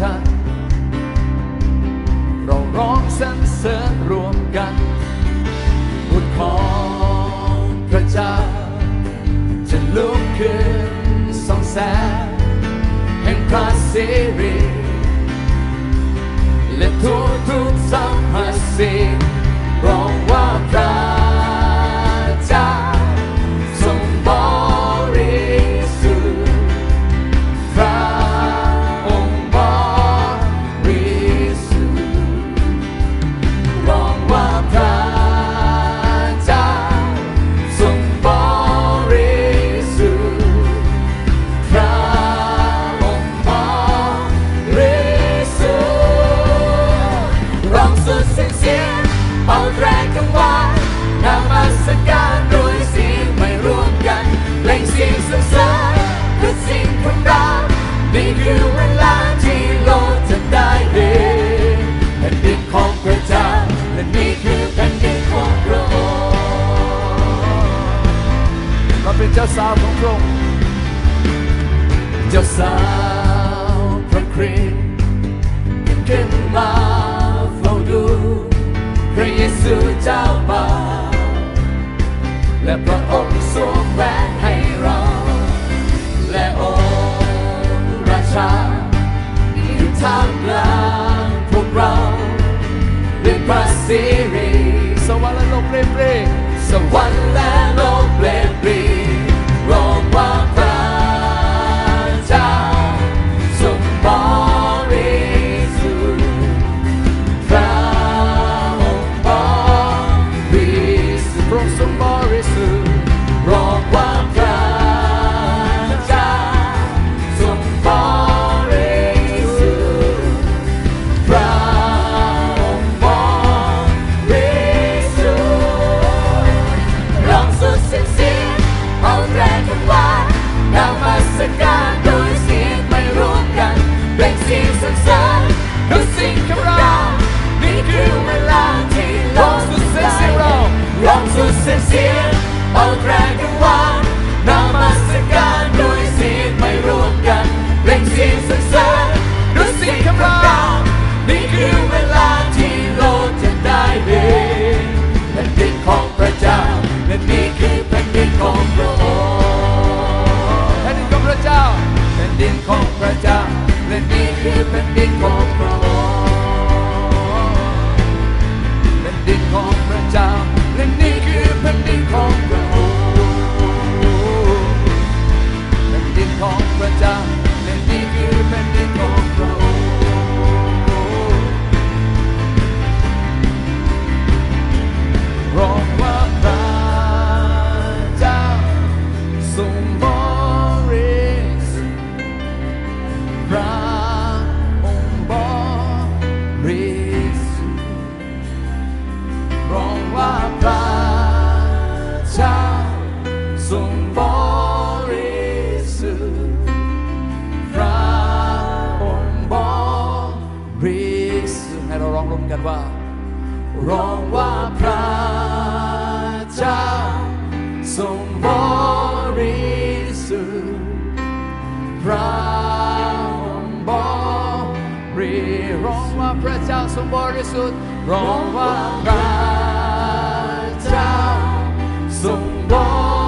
ฉัน เราร้องสรรเสริญรวมกันบุตรของพระเจ้า จะลุกขึ้นสองแสงแห่งพระสิริและทุกทุกสรรพสิ่งร้องว่าพระ เป็นเจ้าสาวของพระองค์เจ้าสาวพระคริสต์ขึ้นมาเฝ้าดู พระเยซูเจ้าป่าและพระองค์ทรงแหวนให้เรา และองค์ราชาอยู่ท่ามกลางพวกเราด้วยพระสิริสวรรค์และโลกเปรย์เปรย์สวรรค์และโลกเปรย์เบริสุทธิ์พระองค์บริสุทธิ์ให้เราร้องร่วมกันว่า ร้องว่าพระเจ้าทรงบริสุทธิ์พระองค์บริร้องว่าพระเจ้าทรงบริสุทธิ์ร้องว่าพระเจ้าทรงบริ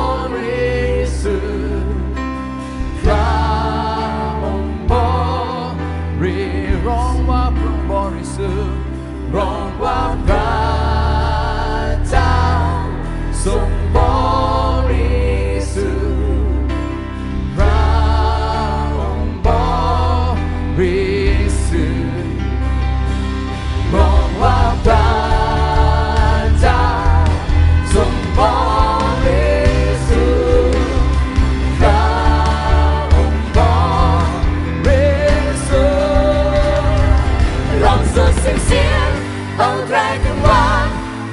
สุดเสียงเสียงเอาแรงกันว่า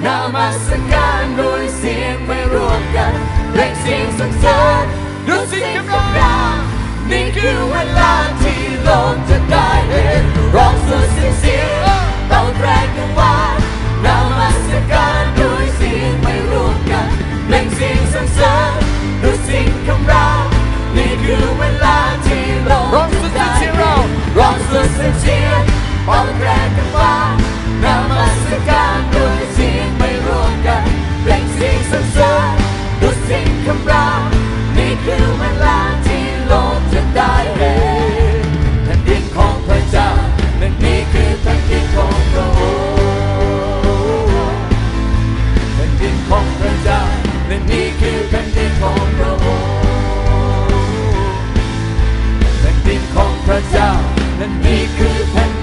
นมัสการโดยเสียงไม่รวมกันเพลงเสียงสรรเสริญด้วยเสิ่งกำลังนี่คือเวลาที่โลกจะได้เห็นร้องสุดเสียงเสียงเอาแรงกันว่านมัสการโดยเสียงไม่รวมกันเพลงเสียงสรรเสริญด้วยสิ่งคำรามนี่คือเวลาที่โลกร้องสุดเสียงเสียงเราร้องสุดเสียงเสียง มองแรงกันฟ้านำมสการด้วยเสียงไม่ร่วมกันเปล่งเสียงสรรเสริญดุสิ่งคำราณีคือเวลาที่ลกจะได้เรีนแผ่นดินของพระเจ้านั่นนี่คือแผ่นดินของพระองค์แผ่นดินของพระเจ้านั่นนี่คือแผ่นดินของพระองค์นั่นนี่คือแผ่น